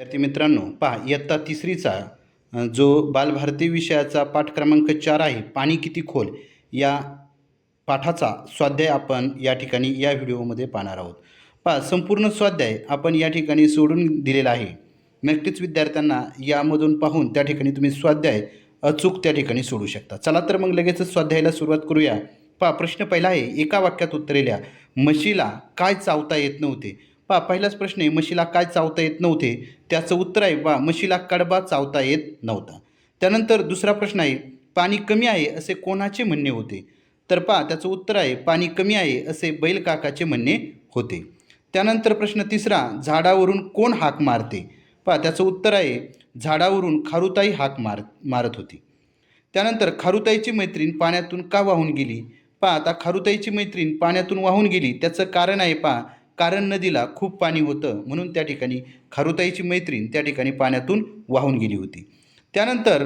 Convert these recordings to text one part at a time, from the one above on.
विद्यार्थी मित्रांनो पहा इयत्ता तिसरीचा जो बालभारती विषयाचा पाठ क्रमांक चार आहे पाणी किती खोल या पाठाचा स्वाध्याय आपण या ठिकाणी या व्हिडिओमध्ये पाहणार आहोत. पहा संपूर्ण स्वाध्याय आपण या ठिकाणी सोडून दिलेला आहे. नक्कीच विद्यार्थ्यांना यामधून पाहून त्या ठिकाणी तुम्ही स्वाध्याय अचूक त्या ठिकाणी सोडू शकता. चला तर मग लगेचच स्वाध्यायाला सुरुवात करूया. पहा प्रश्न पहिला आहे एका वाक्यात उत्तरेल्या म्हशीला काय चावता येत नव्हते? पहा पहिलाच प्रश्न आहे म्हशीला काय चावता येत नव्हते? त्याचं उत्तर आहे वा म्हशीला कडबा चावता येत नव्हता. त्यानंतर दुसरा प्रश्न आहे पाणी कमी आहे असे कोणाचे म्हणणे होते? तर पहा त्याचं उत्तर आहे पाणी कमी आहे असे बैल काकाचे म्हणणे होते. त्यानंतर प्रश्न तिसरा झाडावरून कोण हाक मारते? पहा त्याचं उत्तर आहे झाडावरून खारुताई हाक मार मारत होती. त्यानंतर खारुताईची मैत्रीण पाण्यातून का वाहून गेली? पहा आता खारुताईची मैत्रीण पाण्यातून वाहून गेली त्याचं कारण आहे पहा कारण नदीला खूप पाणी होतं म्हणून त्या ठिकाणी खारुताईची मैत्रीण त्या ठिकाणी पाण्यातून वाहून गेली होती. त्यानंतर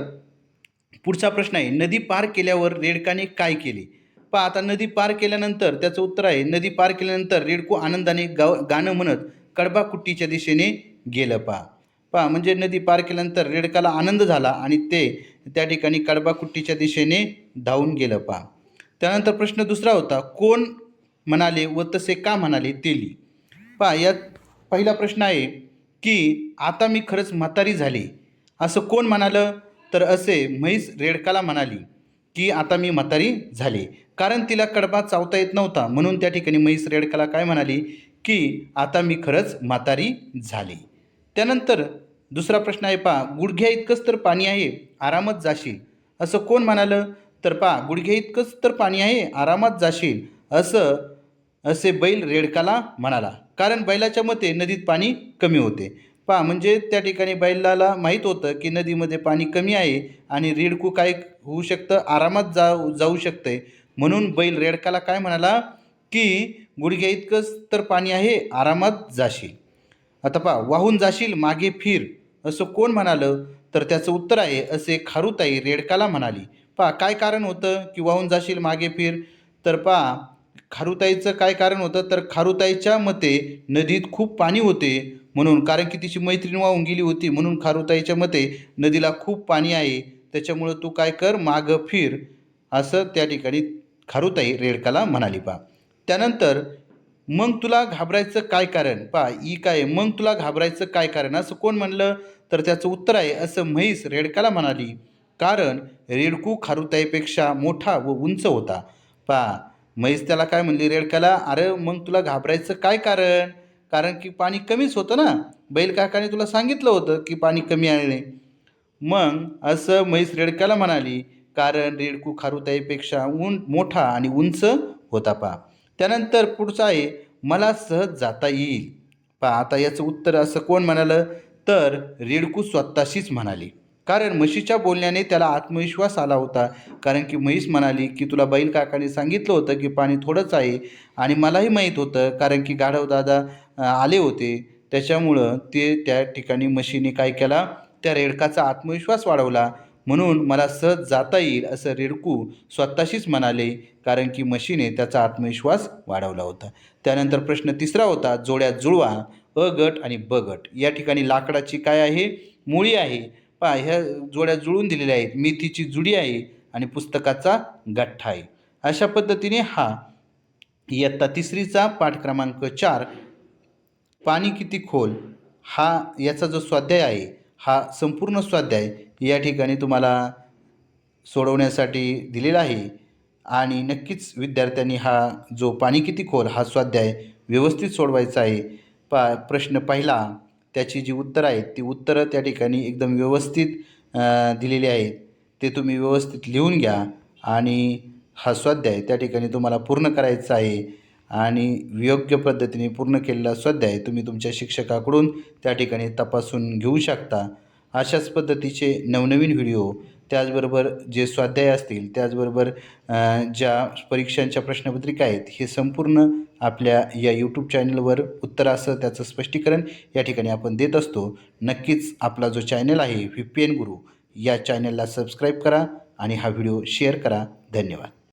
पुढचा प्रश्न आहे नदी पार केल्यावर रेडकाने काय केले? पहा आता नदी पार केल्यानंतर त्याचं उत्तर आहे नदी पार केल्यानंतर रेडको आनंदाने गाव गाणं म्हणत कडबाकुट्टीच्या दिशेने गेलं पहा. पहा म्हणजे नदी पार केल्यानंतर रेडकाला आनंद झाला आणि ते त्या ठिकाणी कडबाकुट्टीच्या दिशेने धावून गेलं पहा. त्यानंतर प्रश्न दुसरा होता कोण म्हणाले व तसे का म्हणाले ते लिही पहा यात पहिला प्रश्न आहे की आता मी खरंच म्हातारी झाली. असं कोण म्हणालं? तर असे म्हैस रेडकाला म्हणाली की आता मी म्हातारी झाले. कारण तिला कडबा चावता येत नव्हता. म्हणून त्या ठिकाणी म्हैस रेडकाला काय म्हणाली की आता मी खरंच म्हातारी झाली. त्यानंतर दुसरा प्रश्न आहे पहा गुडघ्या इतकंच तर पाणी आहे आरामात जाशील. असं कोण म्हणालं? तर पहा गुडघ्या इतकंच तर पाणी आहे आरामात जाशील. असं असे बैल रेडकाला म्हणाला. कारण बैलाच्या मते नदीत पाणी कमी होते. पहा म्हणजे त्या ठिकाणी बैलाला माहीत होतं की नदीमध्ये पाणी कमी आहे आणि रेडकू काय होऊ शकतं? आरामात जाऊ जाऊ शकतंय. म्हणून बैल रेडकाला काय म्हणाला की गुडघ्या इतकंच तर पाणी आहे आरामात जाशील. आता पहा वाहून जाशील मागे फिर असं कोण म्हणालं? तर त्याचं उत्तर आहे असे खारुताई रेडकाला म्हणाली. पहा काय कारण होतं की वाहून जाशील मागे फिर? तर पहा खारुताईचं काय कारण होतं? तर खारुताईच्या मते नदीत खूप पाणी होते म्हणून कारण की तिची मैत्रीण वाहून गेली होती म्हणून खारुताईच्या मते नदीला खूप पाणी आहे. त्याच्यामुळं तू काय कर मागं फिर असं त्या ठिकाणी खारुताई रेडकाला म्हणाली पा त्यानंतर मग तुला घाबरायचं काय कारण? पहा ई काय मग तुला घाबरायचं काय कारण? असं कोण म्हणलं? तर त्याचं उत्तर आहे असं म्हैस रेडकाला म्हणाली. कारण रेडकू खारुताईपेक्षा मोठा व उंच होता. पहा म्हैस त्याला काय म्हणली? रेडकाला अरे मग तुला घाबरायचं काय कारण? कारण की पाणी कमीच होतं ना. बैल काकाने तुला सांगितलं होतं की पाणी कमी आले मग असं म्हैस रेडकाला म्हणाली कारण रेडकू खारुताईपेक्षा उं मोठा आणि उंच होता पहा त्यानंतर पुढचं आहे मला सहज जाता येईल. पहा आता याचं उत्तर असं कोण म्हणालं? तर रेडकू स्वतःशीच म्हणाली. कारण म्हशीच्या बोलण्याने त्याला आत्मविश्वास आला होता. कारण की म्हैस म्हणाली की तुला बैल काकाने सांगितलं होतं की पाणी थोडंच आहे आणि मलाही माहीत होतं कारण की गाढव दादा आले होते. त्याच्यामुळं ते त्या ठिकाणी म्हशीने काय केला? त्या रेडकाचा आत्मविश्वास वाढवला. म्हणून मला सहज जाता येईल असं रेडकू स्वतःशीच म्हणाले कारण की म्हशीने त्याचा आत्मविश्वास वाढवला होता. त्यानंतर प्रश्न तिसरा होता जोड्या जुळवा अ गट आणि ब गट. या ठिकाणी लाकडाची काय आहे? मुळी आहे. पहा ह्या जोड्या जुळून दिलेल्या आहेत. मेथीची जुडी आहे आणि पुस्तकाचा गठ्ठा आहे. अशा पद्धतीने हा इयत्ता तिसरीचा पाठ क्रमांक चार पाणी किती खोल? हा याचा जो स्वाध्याय आहे हा संपूर्ण स्वाध्याय या ठिकाणी तुम्हाला सोडवण्यासाठी दिलेला आहे. आणि नक्कीच विद्यार्थ्यांनी हा जो पाणी किती खोल हा स्वाध्याय व्यवस्थित सोडवायचा आहे. पा प्रश्न पहिला त्याची जी उत्तरं आहेत ती उत्तरं त्या ठिकाणी एकदम व्यवस्थित दिलेली आहेत. ते तुम्ही व्यवस्थित लिहून घ्या आणि हा स्वाध्याय त्या ठिकाणी तुम्हाला पूर्ण करायचा आहे आणि योग्य पद्धतीने पूर्ण केलेला स्वाध्याय तुम्ही तुमच्या शिक्षकाकडून त्या ठिकाणी तपासून घेऊ शकता. अशाच पद्धतीचे नवनवीन व्हिडिओ त्याचबरोबर जे स्वाध्याय असतील त्याचबरोबर ज्या परीक्षांच्या प्रश्नपत्रिका आहेत हे संपूर्ण आपल्या या यूट्यूब चॅनलवर उत्तरासह त्याचं स्पष्टीकरण या ठिकाणी आपण देत असतो. नक्कीच आपला जो चॅनल आहे व्ही पी एन गुरु या चॅनलला सबस्क्राईब करा आणि हा व्हिडिओ शेअर करा. धन्यवाद.